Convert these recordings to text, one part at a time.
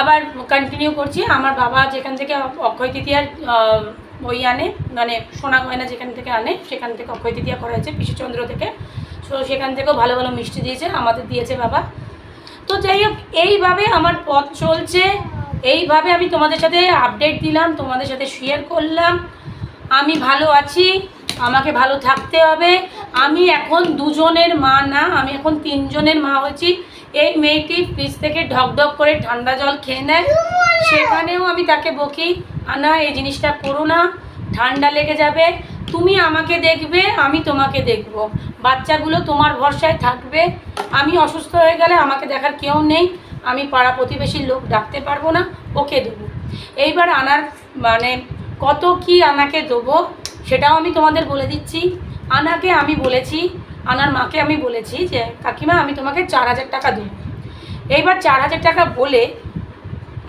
আবার কন্টিনিউ করছি। আমার বাবা যেখান থেকে অক্ষয় তৃতীয়ার ওই আনে মানে সোনা গয়না যেখান থেকে আনে, সেখান থেকে অক্ষয় তৃতীয়া করা হয়েছে পিসুচন্দ্র থেকে। সো সেখান থেকেও ভালো ভালো মিষ্টি দিয়েছে, আমাদের দিয়েছে বাবা। তো যাই হোক, এইভাবে আমার পথ চলছে। এইভাবে আমি তোমাদের সাথে আপডেট দিলাম, তোমাদের সাথে শেয়ার করলাম। আমি ভালো আছি, আমাকে ভালো থাকতে হবে। আমি এখন দুজনের মা না, আমি এখন তিনজনের মা হয়েছি। এই মেয়েটি ফ্রিজ থেকে ঢক ঢক করে ঠান্ডা জল খেয়ে নেয়। সেখানেও আমি তাকে বকি, আনা, এই জিনিসটা করো না, ঠান্ডা লেগে যাবে। তুমি আমাকে দেখবে, আমি তোমাকে দেখব। বাচ্চাগুলো তোমার ভরসায় থাকবে। আমি অসুস্থ হয়ে গেলে আমাকে দেখার কেউ নেই। আমি পাড়া প্রতিবেশীর লোক ডাকতে পারব না, ওকে দেবো। এইবার আনার মানে কত কি আনাকে দেবো, সেটাও আমি তোমাদের বলে দিচ্ছি। আনাকে আমি বলেছি আনার মাকে আমি বলেছি যে, কাকিমা, আমি তোমাকে চার হাজার টাকা দেবো। এইবার চার হাজার টাকা বলে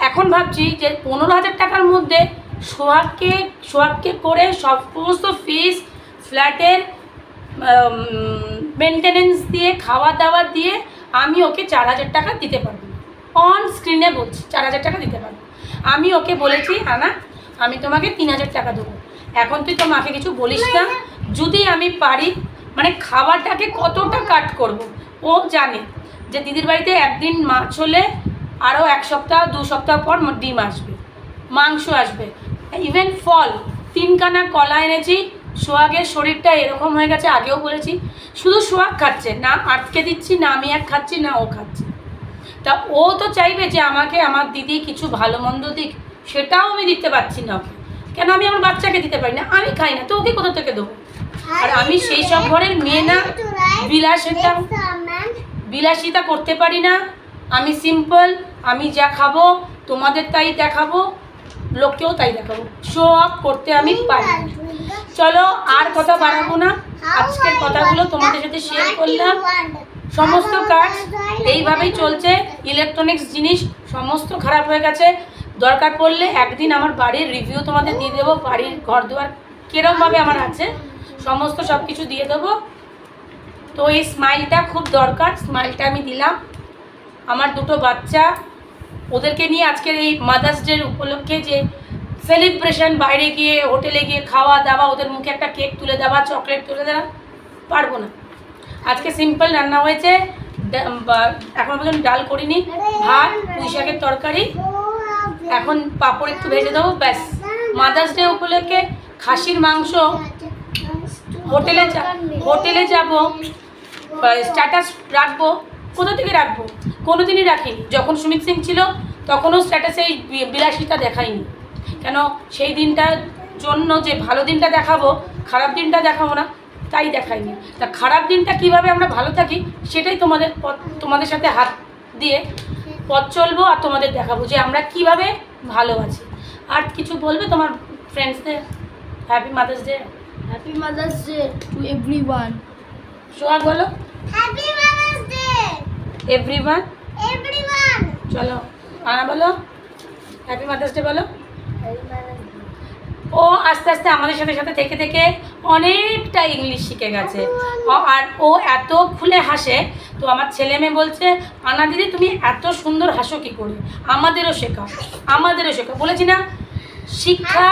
এখন ভাবছি যে, পনেরো হাজার টাকার মধ্যে সোহাগকে সোহাগকে করে সমস্ত ফিস ফ্ল্যাটের মেনটেনেন্স দিয়ে খাওয়া দাওয়া দিয়ে আমি ওকে চার হাজার টাকা দিতে পারব। অন স্ক্রিনে বলছি, চার হাজার টাকা দিতে পারব। আমি ওকে বলেছি, আনা, আমি তোমাকে তিন হাজার টাকা দেবো। এখন তুই তো মাকে কিছু বলিস না। যদি আমি পারি মানে খাবারটাকে কতটা কাট করব? ও জানে যে দিদির বাড়িতে একদিন মাছ হলে আরও এক সপ্তাহ, দু সপ্তাহ পর ডিম আসবে, মাংস আসবে। ইভেন ফল, তিনখানা কলা এনেছি, সোহাগের শরীরটা এরকম হয়ে গেছে, আগেও বলেছি। শুধু সোহাগ খাচ্ছে, না আটকে দিচ্ছি, না আমি এক খাচ্ছি, না ও খাচ্ছে। তা ও তো চাইবে যে আমাকে আমার দিদি কিছু ভালো মন্দ দিক, সেটাও আমি দিতে পারছি না ওকে। কেন আমি আমার বাচ্চাকে দিতে পারি না? আমি খাই না, তো ওকে কোথা থেকে দেবো? আর আমি সেই সব ঘরের মেয়ে না। বিলাসিতা বিলাসিতা করতে পারি না। আমি সিম্পল আমি যা খাব, তোমাদের তাই দেখাবো, লোককেও তাই দেখাবো। শো অফ করতে আমি পারি চলো আর কথা বাড়াবো না। আজকের কথাগুলো তোমাদের সাথে শেয়ার করলাম। সমস্ত কাজ এইভাবেই চলছে। ইলেকট্রনিক্স জিনিস সমস্ত খারাপ হয়ে গেছে। দরকার পড়লে একদিন আমার বাড়ির রিভিউ তোমাদের দিয়ে দেবো। বাড়ির ঘর দুয়ার কীরমভাবে আমার আছে। সমস্ত সব কিছু দিয়ে দেবো। তো এই স্মাইলটা খুব দরকার। স্মাইলটা আমি দিলাম। আমার দুটো বাচ্চা। ওদেরকে নিয়ে আজকের এই মাদার্স ডে উপলক্ষে যে সেলিব্রেশন বাইরে গিয়ে হোটেলে গিয়ে খাওয়া দাওয়া ওদের মুখে একটা কেক তুলে দেওয়া চকলেট তুলে দেওয়া, পারব না। আজকে সিম্পল রান্না হয়েছে। এখনও পর্যন্ত ডাল করিনি। ভাত, পুঁই শাকের তরকারি। এখন পাঁপড় একটু ভেজে দেবো, ব্যাস। মাদার্স ডে উপলক্ষে খাসির মাংস হোটেলে হোটেলে যাব স্ট্যাটাস রাখব, কোথা থেকে রাখব? কোনো দিনই রাখিনি। যখন সুমিত সিং ছিল, তখনও স্ট্যাটাসে এই বিলাসিতা দেখাইনি কেন? সেই দিনটার জন্য যে ভালো দিনটা দেখাবো, খারাপ দিনটা দেখাবো না, তাই দেখাইনি তা খারাপ দিনটা কীভাবে আমরা ভালো থাকি, সেটাই তোমাদের তোমাদের সাথে হাত দিয়ে পথ চলবো আর তোমাদের দেখাবো যে আমরা কীভাবে ভালো আছি। আর কিছু বলবে তোমার ফ্রেন্ডসদের happy mother's day Happy Mother's Day to everyone. সোহাগ বলো। Happy Mother's Day, everyone everyone. চলো। আনা বলো। হ্যাপি মাদার্স ডে বলো। Happy Mother's Day. ও আস্তে আস্তে আমাদের সাথে সাথে থেকে থেকে অনেকটা ইংলিশ শিখে গেছে। আর ও এত খুলে হাসে। তো আমার ছেলে মেয়ে বলছে আনা দিদি তুমি এত সুন্দর হাসো কি করে? আমাদেরও শেখা আমাদেরও শেখা বলেছি না শিক্ষা